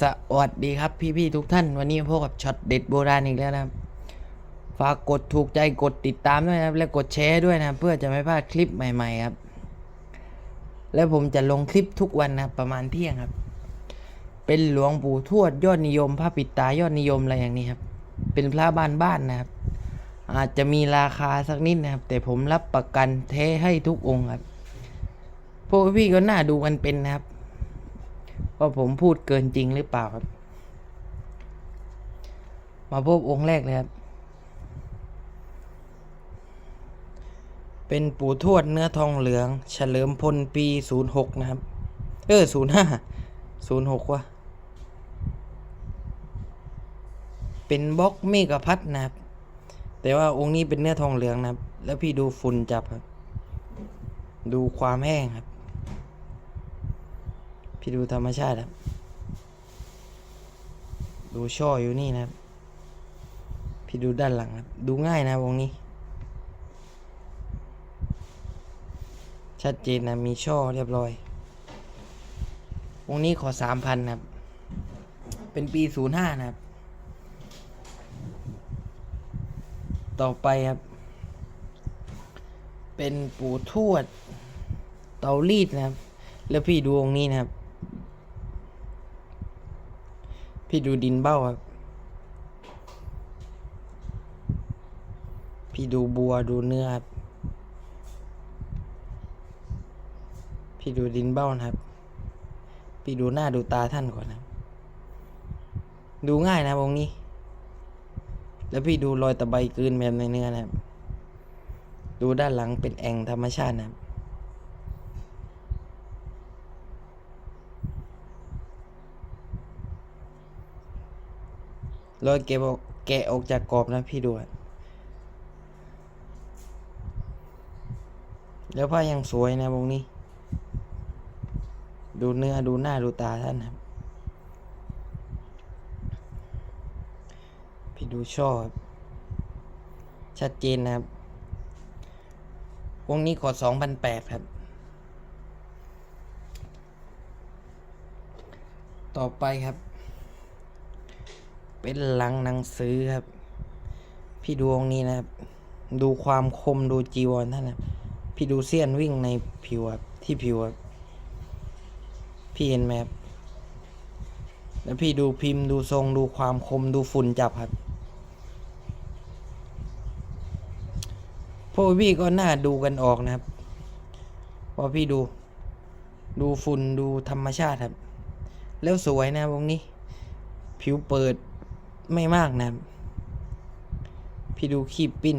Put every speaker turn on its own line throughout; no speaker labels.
สวัสดีครับพี่ๆทุกท่าน วันนี้พบกับช็อตเด็ดโบราณอีกแล้วนะครับ ฝากกดถูกใจกดติดตามด้วยนะครับและกดแชร์ด้วยนะเพื่อจะไม่พลาดคลิปใหม่ ๆครับ และผมจะลงคลิปทุกวันนะประมาณเที่ยงครับ เป็นหลวงปู่ทวดยอดนิยมพระปิดตายอดนิยมอะไรอย่างนี้ครับ เป็นพระบ้านๆนะครับ อาจจะมีราคาสักนิดนะครับ แต่ผมรับประกันเทให้ทุกองค์ครับพวกพี่ก็น่าดูกันเป็นนะครับ ว่าผมพูดเกินจริงหรือเปล่าครับ มาพบองค์แรกเลยครับ เป็นปู่ทวดเนื้อทองเหลือง เฉลิมพลปี06นะครับ เออ05 06ว่ะเป็นบล็อกเมกะพัดนะครับ แต่ว่าองค์นี้เป็นเนื้อทองเหลืองนะครับ แล้วพี่ดูฝุ่นจับครับ ดูความแห้งครับ พี่ดูธรรมชาติครับ ดูช่ออยู่นี่นะครับ พี่ดูด้านหลังครับ ดูง่ายนะวงนี้ ชัดเจนนะมีช่อเรียบร้อยวงนี้ขอสามพันครับ เป็นปีศูนย์ห้านะครับ ต่อไปครับ เป็นปู่ทวดเตารีดนะครับ แล้วพี่ดูองค์นี้นะครับ พี่ดูดินเบ้าครับ พี่ดูบัวดูเนื้อครับพี่ดูดินเบ้านะครับ พี่ดูหน้าดูตาท่านก่อนนะ ดูง่ายนะองค์นี้ แล้วพี่ดูรอยตะไบกลืนแบบในเนื้อนะครับ ดูด้านหลังเป็นแอ่งธรรมชาตินะครับ รอยแกะออกแกะออกจากกรอบนะพี่ดูอะแล้วผ้ายังสวยนะวงนี้ ดูเนื้อดูหน้าดูตาท่านครับพี่ดูชอบชัดเจนนะครับ วงนี้ขอสองพันแปดครับ ต่อไปครับ เป็นลังหนังสือครับ พี่ดูองนี้นะครับ ดูความคมดูจีวรท่านนะพี่ดูเสี้ยนวิ่งในผิวครับที่ผิวครับพี่เห็นไหมครับแล้วพี่ดูพิมพ์ดูทรงดูความคมดูฝุ่นจับครับพวกพี่ก็น่าดูกันออกนะครับเพอพี่ดู ดูฝุ่นดูธรรมชาติครับ แล้วสวยนะวงนี้ ผิวเปิด ไม่มากนะครับพี่ดูขีบปิ้น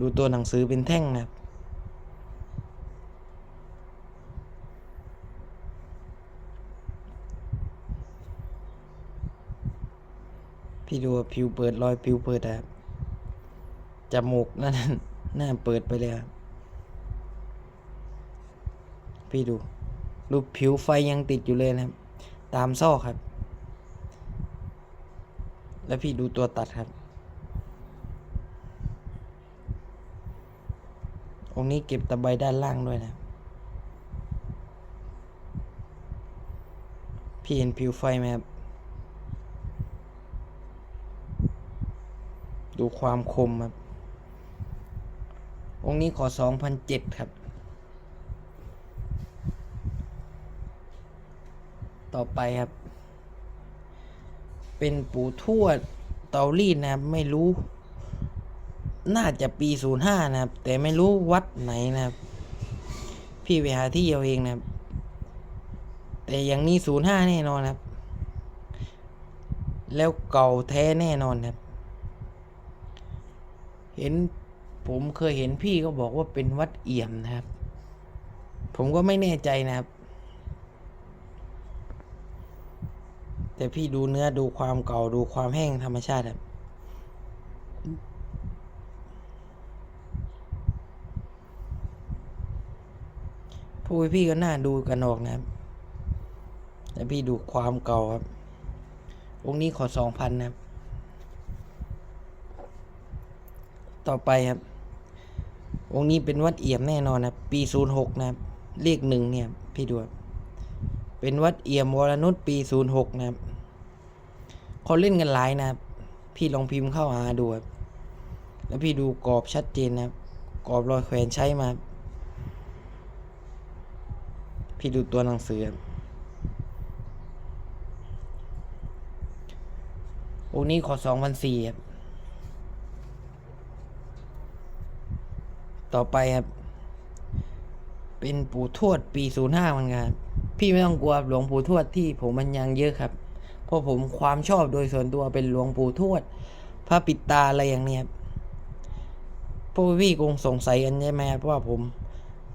ดูตัวหนังสือเป็นแท่งนะครับพี่ดูผิวเปิดรอยผิวเปิดนะครับจมูกนั่นหน้าเปิดไปเลยครับพี่ดูดูปผิวไฟยังติดอยู่เลยนะครับ ตามซอกครับ แล้วพี่ดูตัวตัดครับ องนี้เก็บตะไบด้านล่างด้วยนะ พี่เห็นผิวไฟไหมครับ ดูความคมครับ องนี้ขอสองพันเจ็ดครับ ต่อไปครับ เป็นปู่ทวดเตารีดนะครับ ไม่รู้ น่าจะปีศูนย์ห้านะครับ แต่ไม่รู้วัดไหนนะครับ พี่ไปหาที่เอาเองนะครับ แต่อย่างนี้ศูนย์ห้าแน่นอนครับ แล้วเก่าแท้แน่นอนครับ เห็นผมเคยเห็นพี่ก็บอกว่าเป็นวัดเอี่ยมนะครับ ผมก็ไม่แน่ใจนะครับ แต่พี่ดูเนื้อดูความเก่าดูความแห้งธรรมชาติครับพวกพี่ก็น่าดูกันออกนะครับ แต่พี่ดูความเก่าครับ องค์นี้ขอสองพันนะครับ ต่อไปครับ องค์นี้เป็นวัดเอี่ยมแน่นอนนะปีศูนย์หกนะครับ เลขหนึ่งเนี่ย พี่ดูครับ เป็นวัดเอี่ยมวรนุชปี 06 นะครับเขาเล่นกันหลายนะครับ พี่ลองพิมพ์เข้าหาดูครับแล้วพี่ดูกรอบชัดเจนนะครับ กรอบรอยแขวนใช้มาครับพี่ดูตัวหนังสือครับองนี้ขอสองพันสี่ครับ ต่อไปครับ เป็นปู่ทวดปีศูนย์ห้าเหมือนกันครับ พี่ไม่ต้องกลัวหลวงปู่ทวดที่ผมมันยังเยอะครับ เพราะผมความชอบโดยส่วนตัวเป็นหลวงปู่ทวดพระปิดตาอะไรอย่างเนี้ยครับพวกพี่คงสงสัยกันใช่ไหมครับว่าผม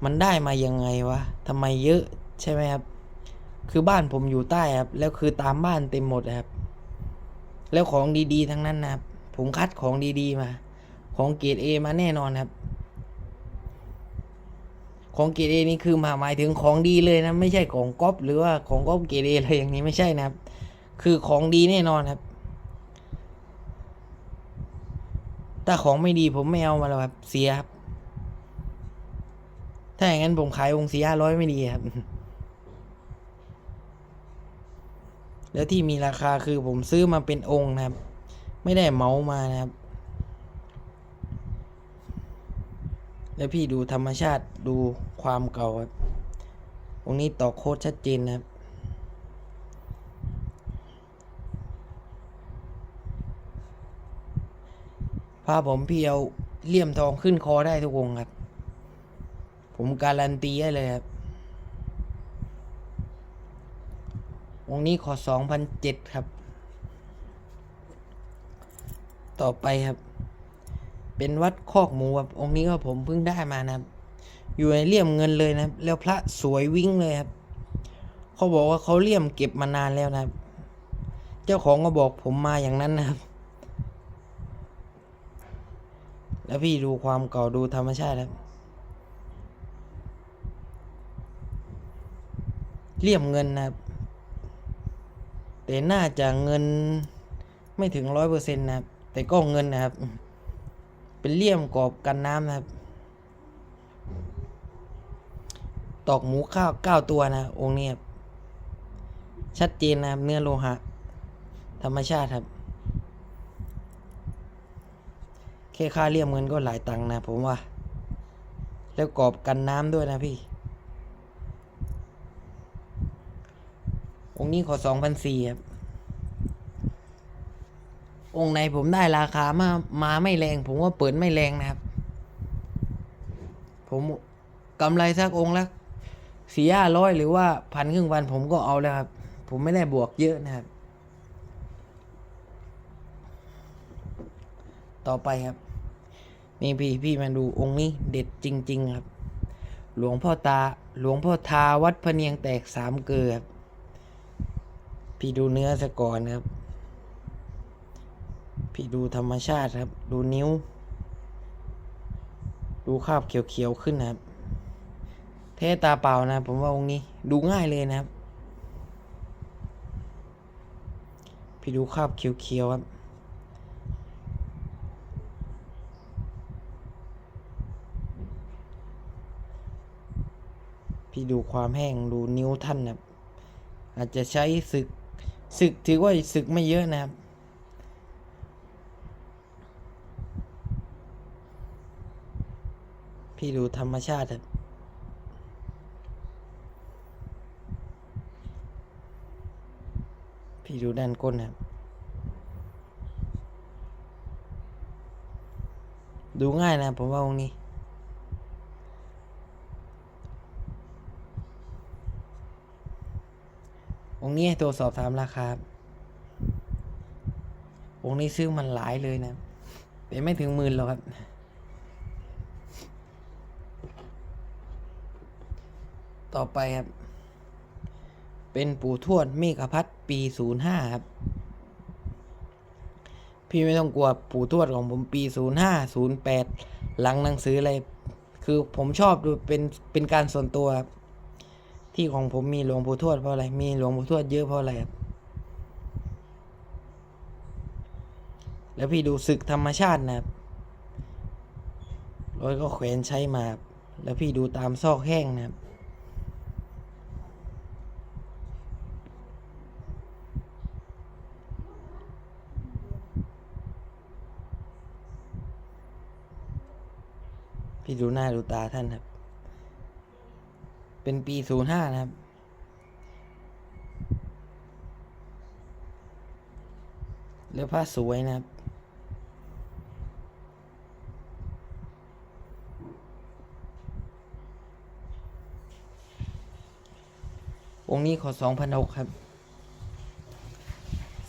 มันได้มายังไงวะทำไมเยอะใช่ไหมครับ คือบ้านผมอยู่ใต้ครับ แล้วคือตามบ้านเต็มหมดครับ แล้วของดีๆ ทั้งนั้นนะครับ ผมคัดของดีๆมา ของเกรดเอมาแน่นอนครับ ของเกรดเอนี่คือมาหมายถึงของดีเลยนะไม่ใช่ของก๊อปหรือว่าของก๊อปเกรดเออะไรอย่างนี้ไม่ใช่นะครับ คือของดีแน่นอนครับ ถ้าของไม่ดีผมไม่เอามาแล้วครับเสียครับ ถ้าอย่างนั้นผมขายองค์สี่ห้าร้อยไม่ดีครับ แล้วที่มีราคาคือผมซื้อมาเป็นองค์นะครับ ไม่ได้เมามานะครับ แล้วพี่ดูธรรมชาติดูความเก่าครับองนี้ต่อโคตรชัดเจนนะครับ พาผมพี่เอาเลี่ยมทองขึ้นคอได้ทุกองครับ ผมการันตีได้เลยครับองนี้ขอสองพันเจ็ดครับ ต่อไปครับ เป็นวัดคอกหมูครับองค์นี้ก็ผมเพิ่งได้มานะครับ อยู่ในเลี่ยมเงินเลยนะครับ แล้วพระสวยวิ่งเลยครับเขาบอกว่าเขาเลี่ยมเก็บมานานแล้วนะครับ เจ้าของก็บอกผมมาอย่างนั้นนะครับ แล้วพี่ดูความเก่าดูธรรมชาติครับเลี่ยมเงินนะครับ แต่น่าจะเงินไม่ถึงร้อยเปอร์เซ็นต์นะครับ แต่ก็เงินนะครับ เป็นเลี่ยมกรอบกันน้ำนะครับ ตอกหมูข้าวเก้าตัวนะ องค์นี้ครับชัดเจนนะครับ เนื้อโลหะ ธรรมชาติครับแค่ค่าเลี่ยมเงินก็หลายตังค์นะผมว่า แล้วกรอบกันน้ำด้วยนะพี่ องค์นี้ขอสองพันสี่ครับ องค์ไหนผมได้ราคามามาไม่แรง ผมว่าเปิดไม่แรงนะครับ ผมกำไรสักองค์ละสี่ห้าร้อยหรือว่าพันครึ่งวันผมก็เอาแล้วครับ ผมไม่ได้บวกเยอะนะครับ ต่อไปครับ นี่พี่พี่มาดูองค์นี้เด็ดจริง ๆ ครับ หลวงพ่อตาหลวงพ่อทาวัดพะเนียงแตกสามเกลือครับพี่ดูเนื้อซะก่อนครับ พี่ดูธรรมชาติครับ ดูนิ้ว ดูคราบเขียวๆขึ้นนะครับ เทตาเปล่านะ ผมว่าองค์นี้ดูง่ายเลยนะครับ พี่ดูคราบเขียวๆครับพี่ดูความแห้งดูนิ้วท่านนะครับอาจจะใช้ศึกศึกถือว่าศึกไม่เยอะนะครับ พี่ดูธรรมชาติครับพี่ดูด้านก้นครับ ดูง่ายนะผมว่าองค์นี้องค์นี้ให้ตัวสอบถามราคาองค์นี้ซื้อมันหลายเลยนะ แต่ไม่ถึงหมื่นหรอกครับ ต่อไปครับ เป็นปู่ทวดเมฆพัฒน์ปีศูนย์ห้าครับ พี่ไม่ต้องกลัวปู่ทวดของผมปีศูนย์ห้าศูนย์แปดหลังหนังสืออะไร คือผมชอบดูเป็นเป็นการส่วนตัวครับที่ของผมมีหลวงปู่ทวดเพราะอะไร มีหลวงปู่ทวดเยอะเพราะอะไรครับแล้วพี่ดูศึกธรรมชาตินะครับร้อยก็แขวนใช้มา แล้วพี่ดูตามซอกแห้งนะครับ พี่ดูหน้าดูตาท่านครับ เป็นปีศูนย์ห้านะครับเรือผ้าสวยนะครับ องค์นี้ขอสองพันหกครับ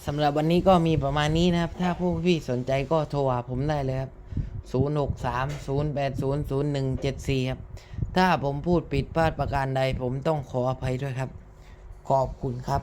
สำหรับวันนี้ก็มีประมาณนี้นะครับ ถ้าพวกพี่สนใจก็โทรหาผมได้เลยครับ 0 6 3 0 8 0 0 1 7 4 ครับ ถ้าผมพูดผิดพลาดประการใดผมต้องขออภัยด้วยครับ ขอบคุณครับ